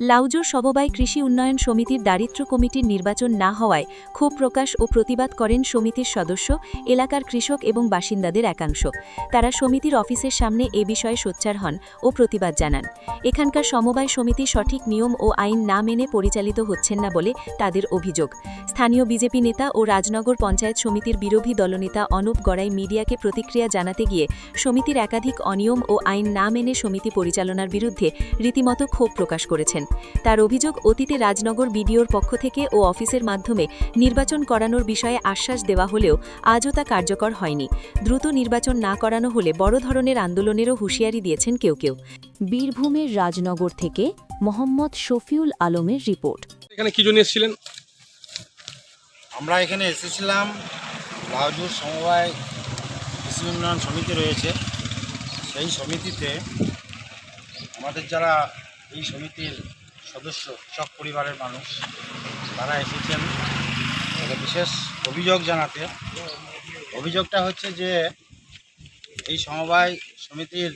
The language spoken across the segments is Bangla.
লাউজোর সমবায় কৃষি উন্নয়ন সমিতির দারিদ্র কমিটির নির্বাচন না হওয়ায় ক্ষোভ প্রকাশ ও প্রতিবাদ করেন সমিতির সদস্য, এলাকার কৃষক এবং বাসিন্দাদের একাংশ। তারা সমিতির অফিসের সামনে এ বিষয়ে সোচ্চার হন ও প্রতিবাদ জানান। এখানকার সমবায় সমিতি সঠিক নিয়ম ও আইন না মেনে পরিচালিত হচ্ছেন না বলে তাদের অভিযোগ। স্থানীয় বিজেপি নেতা ও রাজনগর পঞ্চায়েত সমিতির বিরোধী দলনেতা অনুপ গড়াই মিডিয়াকে প্রতিক্রিয়া জানাতে গিয়ে সমিতির একাধিক অনিয়ম ও আইন না মেনে সমিতি পরিচালনার বিরুদ্ধে রীতিমতো ক্ষোভ প্রকাশ করেছেন। তার অভিযোগ অতীতে রাজনগর বিডিওর পক্ষ থেকে ও অফিসের মাধ্যমে নির্বাচন করানোর বিষয়ে আশ্বাস দেওয়া হলেও আজও তা কার্যকর হয়নি। দ্রুত নির্বাচন না করানো হলে বড় ধরনের আন্দোলনেরও হুঁশিয়ারি দিয়েছেন কেউ কেউ। বীরভূমের রাজনগর থেকে মোহাম্মদ শফিউল আলমের রিপোর্ট। এখানে কি জন্য এসেছিলেন? আমরা এখানে এসেছিলাম। লাউজুর সমবায় কৃষি উন্নয়ন সমিতি রয়েছে। সেই সমিতিতে আমাদের যারা এই সমিতির সদস্য, সব পরিবারের মানুষ। তারা এসেছেন। বিশেষ অভিযোগ জানাতে। অভিযোগটা হচ্ছে যে, এই সমবায় সমিতির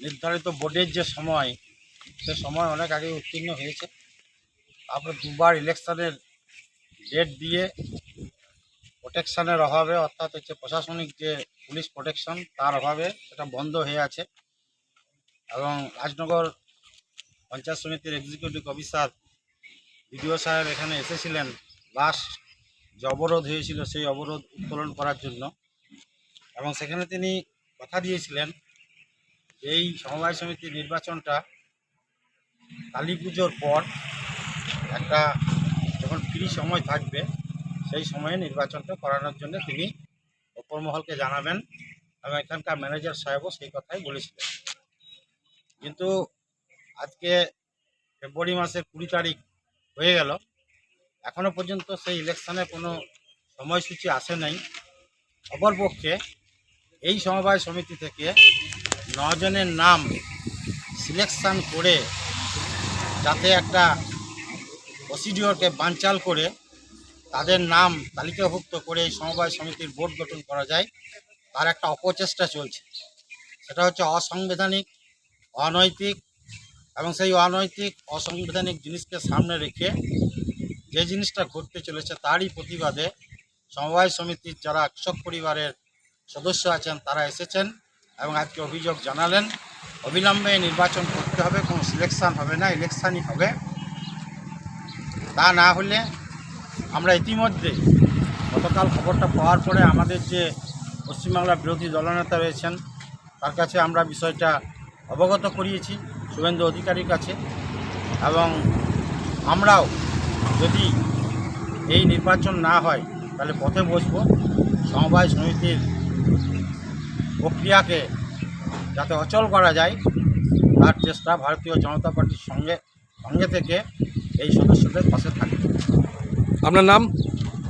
নির্ধারিত বোর্ডের যে সময়, সে সময় অনেক আগে উত্তীর্ণ হয়েছে। তারপরে দুবার ইলেকশনের ডেট দিয়ে প্রোটেকশনের অভাবে, অর্থাৎ হচ্ছে প্রশাসনিক যে পুলিশ প্রোটেকশন, তার অভাবে সেটা বন্ধ হয়ে আছে। এবং রাজনগর পঞ্চায়েত সমিতির এক্সিকিউটিভ অফিসার বিডিও সাহেব এখানে এসেছিলেন। লাস্ট যে অবরোধ হয়েছিল, সেই অবরোধ উত্তোলন করার জন্য। এবং সেখানে তিনি কথা দিয়েছিলেন এই সমবায় সমিতির নির্বাচনটা কালী পুজোর পর একটা যখন ফ্রি সময় থাকবে, সেই সময়ে নির্বাচনটা করানোর জন্য তিনি অপর মহলকে জানাবেন এবং এখানকার ম্যানেজার সাহেবও সেই কথাই বলেছিলেন। কিন্তু আজকে ফেব্রুয়ারি মাসের কুড়ি তারিখ হয়ে গেল। এখনও পর্যন্ত সেই ইলেকশনের কোনো সময়সূচি আসে নাই। অপরপক্ষে এই সমবায় সমিতি থেকে নজনের নাম সিলেকশন করে যাতে একটা প্রসিডিওরকে বানচাল করে তাদের নাম তালিকাভুক্ত করে এই সমবায় সমিতির বোর্ড গঠন করা যায়, তার একটা অপচেষ্টা চলছে। সেটা হচ্ছে অসাংবিধানিক, অনৈতিক এবং সেই অনৈতিক, অসাংবিধানিক জিনিসকে সামনে রেখে যে জিনিসটা ঘটতে চলেছে তারই প্রতিবাদে সমবায় সমিতির যারা কৃষক পরিবারের সদস্য আছেন, তারা এসেছেন এবং আজকে অভিযোগ জানালেন। অবিলম্বে নির্বাচন করতে হবে, কোনো সিলেকশান হবে না ইলেকশানই হবে। তা না হলে আমরা ইতিমধ্যে গতকাল খবরটা পাওয়ার পরে আমাদের যে পশ্চিমবাংলার বিরোধী দলনেতা রয়েছেন, তার কাছে আমরা বিষয়টা অবগত করিয়েছি। শুভেন্দু অধিকারীর কাছে এবং আমরাও যদি এই নির্বাচন না হয় তাহলে পথে বসবো। সমবায় সমিতির প্রক্রিয়াকে যাতে অচল করা যায় তার চেষ্টা ভারতীয় জনতা পার্টির সঙ্গে সঙ্গে থেকে এই সদস্যদের পাশে থাকবে। আপনার নাম?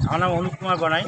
আমার নাম অনুপ কুমার গনাই